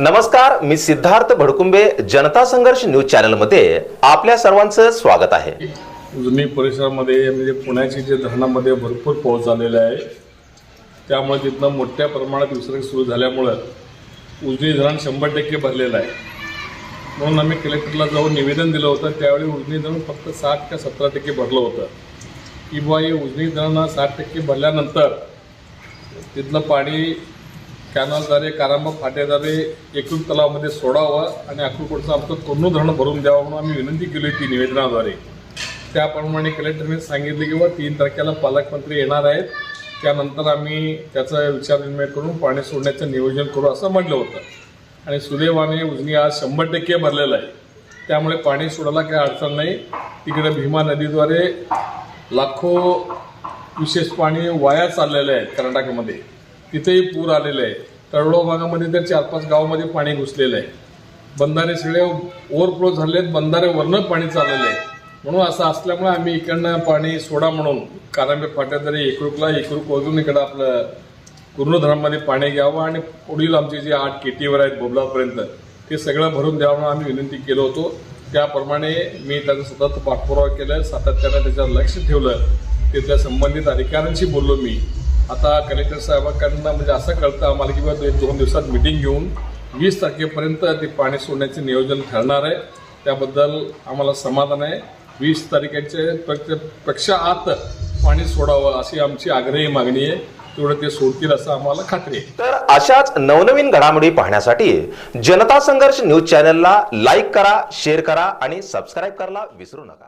नमस्कार मी सिद्धार्थ भडकुंबे जनता संघर्ष न्यूज चॅनलमध्ये आपल्या सर्वांचं स्वागत आहे. उजनी परिसरामध्ये म्हणजे पुण्याची जे धरणामध्ये भरपूर पाऊस झालेला आहे त्यामुळे तिथनं मोठ्या प्रमाणात विसर्ग सुरू झाल्यामुळं उजनी धरण शंभर टक्के भरलेलं आहे. म्हणून आम्ही कलेक्टरला जाऊन निवेदन दिलं होतं त्यावेळी उजनी धरण फक्त साठ का सतरा टक्के भरलं होतं. की बुवा हे उजनी धरण साठ टक्के भरल्यानंतर तिथलं पाणी कॅनलद्वारे कारंबा फाट्याद्वारे एकूण तलावामध्ये सोडावं आणि अक्कलकोटचं आमचं कोरणू धरण भरून द्यावं म्हणून आम्ही विनंती केली होती निवेदनाद्वारे. त्याप्रमाणे कलेक्टरने सांगितले की बा तीन तारखेला पालकमंत्री येणार आहेत. त्यानंतर आम्ही त्याचा विचारविनिमय करून पाणी सोडण्याचं नियोजन करू असं म्हटलं होतं. आणि सुदैवाने उजनी आज शंभर टक्के भरलेलं आहे. त्यामुळे पाणी सोडायला काही अडचण नाही. तिकडे भीमा नदीद्वारे लाखो विशेष पाणी वाया चाललेलं आहे कर्नाटकमध्ये. तिथेही पूर आलेलं आहे. तळोळ भागामध्ये तर चार पाच गावामध्ये पाणी घुसलेलं आहे. बंधारे सगळे ओव्हरफ्लो झाले आहेत बंधारे वरनं पाणी चाललेलं आहे. म्हणून असं असल्यामुळे आम्ही इकडनं पाणी सोडा म्हणून कारांबे फाट्यात तरी एकरूपला एकरूप वाजून इकडं आपलं पूर्ण पाणी घ्यावं आणि पुढील आमचे जे आठ केटीवर आहेत बोबलापर्यंत ते सगळं भरून द्यावं म्हणून आम्ही विनंती केलो होतो. त्याप्रमाणे मी त्याचा सतत पाठपुरावा केला सातत्यानं त्याच्यावर लक्ष ठेवलं. तिथल्या संबंधित अधिकाऱ्यांशी बोललो मी. आता कलेक्टर साहेबांकडनं म्हणजे असं कळतं आम्हाला की बाबा एक दोन दिवसात मिटिंग घेऊन वीस तारखेपर्यंत ते पाणी सोडण्याचे नियोजन ठरणार आहे. त्याबद्दल आम्हाला समाधान आहे. वीस तारखेचे पेक्षा- पेक्षा आत पाणी सोडावं अशी आमची आग्रही मागणी आहे. तेवढं ते सोडतील असं आम्हाला खात्री आहे. तर अशाच नवनवीन घडामोडी पाहण्यासाठी जनता संघर्ष न्यूज चॅनलला लाईक करा शेअर करा आणि सबस्क्राईब करायला विसरू नका.